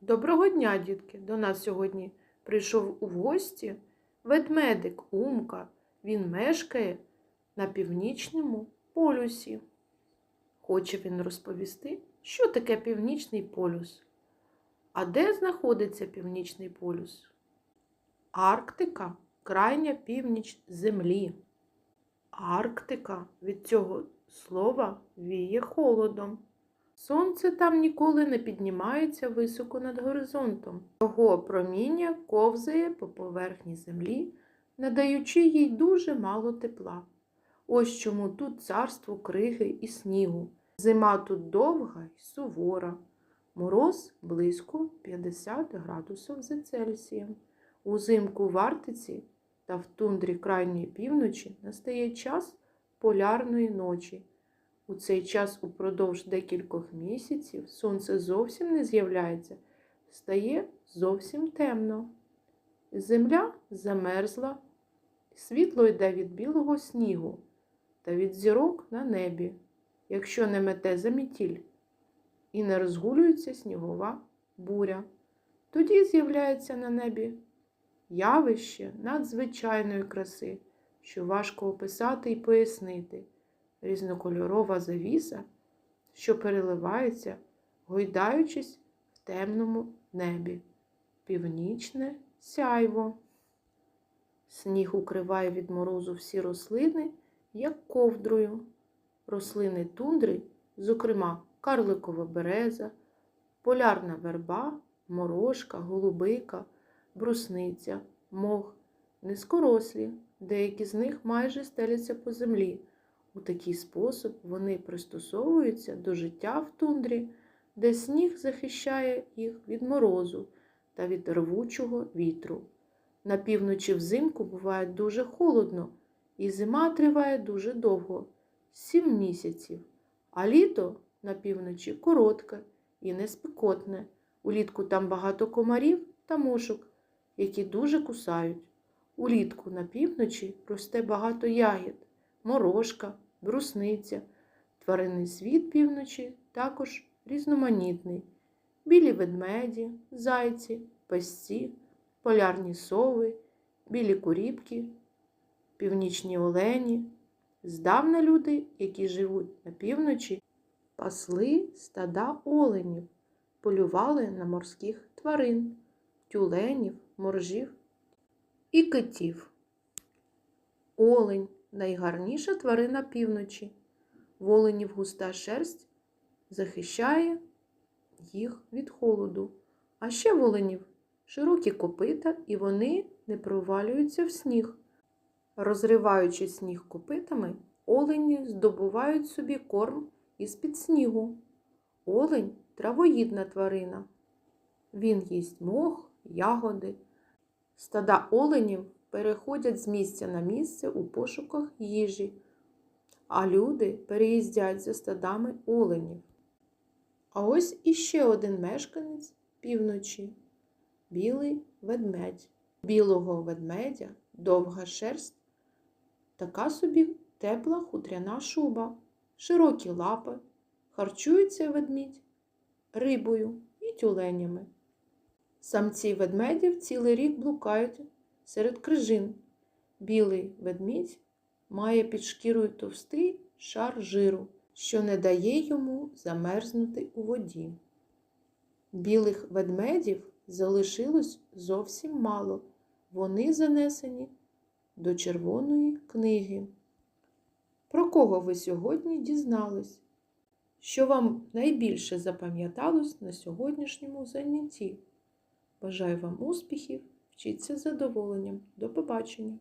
Доброго дня, дітки! До нас сьогодні прийшов у гості ведмедик Умка. Він мешкає на північному полюсі. Хоче він розповісти, що таке північний полюс. А де знаходиться північний полюс? Арктика крайня північ Землі. Арктика від цього слова віє холодом. Сонце там ніколи не піднімається високо над горизонтом. Його проміння ковзає по поверхні землі, надаючи їй дуже мало тепла. Ось чому тут царство криги і снігу. Зима тут довга й сувора. Мороз близько 50 градусів за Цельсієм. Узимку в Арктиці та в тундрі крайньої півночі настає час полярної ночі. У цей час упродовж декількох місяців сонце зовсім не з'являється, стає зовсім темно. Земля замерзла, світло йде від білого снігу та від зірок на небі, якщо не мете замітіль, і не розгулюється снігова буря. Тоді з'являється на небі явище надзвичайної краси, що важко описати і пояснити різнокольорова завіса, що переливається, гойдаючись в темному небі, північне сяйво. Сніг укриває від морозу всі рослини, як ковдрою. Рослини тундри, зокрема карликова береза, полярна верба, морошка, голубика, брусниця, мох, низкорослі, деякі з них майже стеляться по землі. У такий спосіб вони пристосовуються до життя в тундрі, де сніг захищає їх від морозу та від рвучого вітру. На півночі взимку буває дуже холодно, і зима триває дуже довго сім місяців, а літо на півночі коротке і неспекотне. Улітку там багато комарів та мушок, які дуже кусають. Улітку на півночі росте багато ягід, морошка, брусниця. Тваринний світ півночі також різноманітний. Білі ведмеді, зайці, песці, полярні сови, білі куріпки, північні олені. Здавна люди, які живуть на півночі, пасли стада оленів, полювали на морських тварин, тюленів, моржів і китів. Олень найгарніша тварина півночі. В оленів густа шерсть захищає їх від холоду. А ще в оленів широкі копита, і вони не провалюються в сніг. Розриваючи сніг копитами, олені здобувають собі корм із-під снігу. Олень травоїдна тварина. Він їсть мох, ягоди. Стада оленів переходять з місця на місце у пошуках їжі, а люди переїздять за стадами оленів. А ось іще один мешканець півночі білий ведмедь. Білого ведмедя довга шерсть, така собі тепла хутряна шуба, широкі лапи, харчується ведмідь рибою і тюленями. Самці ведмедів цілий рік блукають серед крижин. Білий ведмідь має під шкірою товстий шар жиру, що не дає йому замерзнути у воді. Білих ведмедів залишилось зовсім мало. Вони занесені до Червоної книги. Про кого ви сьогодні дізнались? Що вам найбільше запам'яталось на сьогоднішньому занятті? Бажаю вам успіхів, вчіться з задоволенням. До побачення!